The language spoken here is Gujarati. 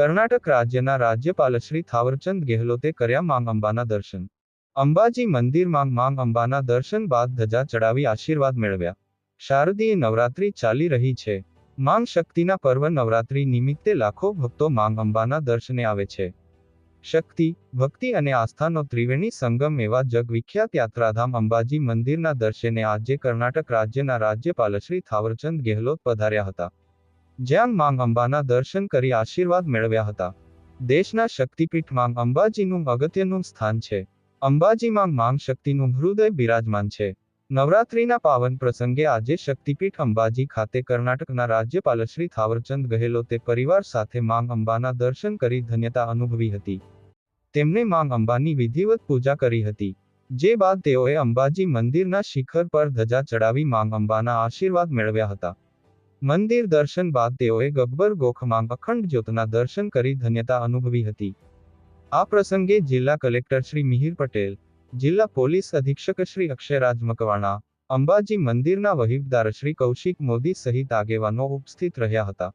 કર્ણાટક રાજ્યના રાજ્યપાલ શ્રી થાવરચંદ ગેહલોતે કર્યા માંગ અંબાના દર્શન. અંબાજી મંદિરમાં માંગ અંબાના દર્શન બાદ ધજા ચડાવી આશીર્વાદ મેળવ્યા. શારદીય નવરાત્રી ચાલી રહી છે. માંગ શક્તિના પર્વ નવરાત્રી નિમિત્તે લાખો ભક્તો માંગ અંબાના દર્શને આવે છે. શક્તિ, ભક્તિ અને આસ્થાનો ત્રિવેણી સંગમ એવા જગવિખ્યાત યાત્રાધામ અંબાજી મંદિરના દર્શને આજે કર્ણાટક રાજ્યના રાજ્યપાલ શ્રી થાવરચંદ ગેહલોત પધાર્યા હતા. જ્યાં માંગ અંબાના દર્શન કરી આશીર્વાદ મેળવ્યા હતા. દેશના શક્તિપીઠમાં અંબાજીનું અગત્યનું સ્થાન છે. અંબાજીમાં માંગ શક્તિનું હૃદય બિરાજમાન છે. નવરાત્રીના પાવન પ્રસંગે આજે શક્તિપીઠ અંબાજી ખાતે કર્ણાટકના રાજ્યપાલ શ્રી થાવરચંદ ગહેલોતે પરિવાર સાથે માંગ અંબાના દર્શન કરી ધન્યતા અનુભવી હતી. તેમણે માંગ અંબાની વિધિવત પૂજા કરી હતી. જે બાદ તેઓએ અંબાજી મંદિરના શિખર પર ધજા ચડાવી માંગ અંબાના આશીર્વાદ મેળવ્યા હતા. મંદિર દર્શન બાદ તેઓએ ગબ્બર ગોખમાં અખંડ જ્યોતના દર્શન કરી ધન્યતા અનુભવી હતી. આ પ્રસંગે જિલ્લા કલેક્ટર શ્રી મિહિર પટેલ, જિલ્લા પોલીસ અધિક્ષક શ્રી અક્ષયરાજ મકવાણા, અંબાજી મંદિરના વહીવદાર શ્રી કૌશિક મોદી સહિત આગેવાનો ઉપસ્થિત રહ્યા હતા.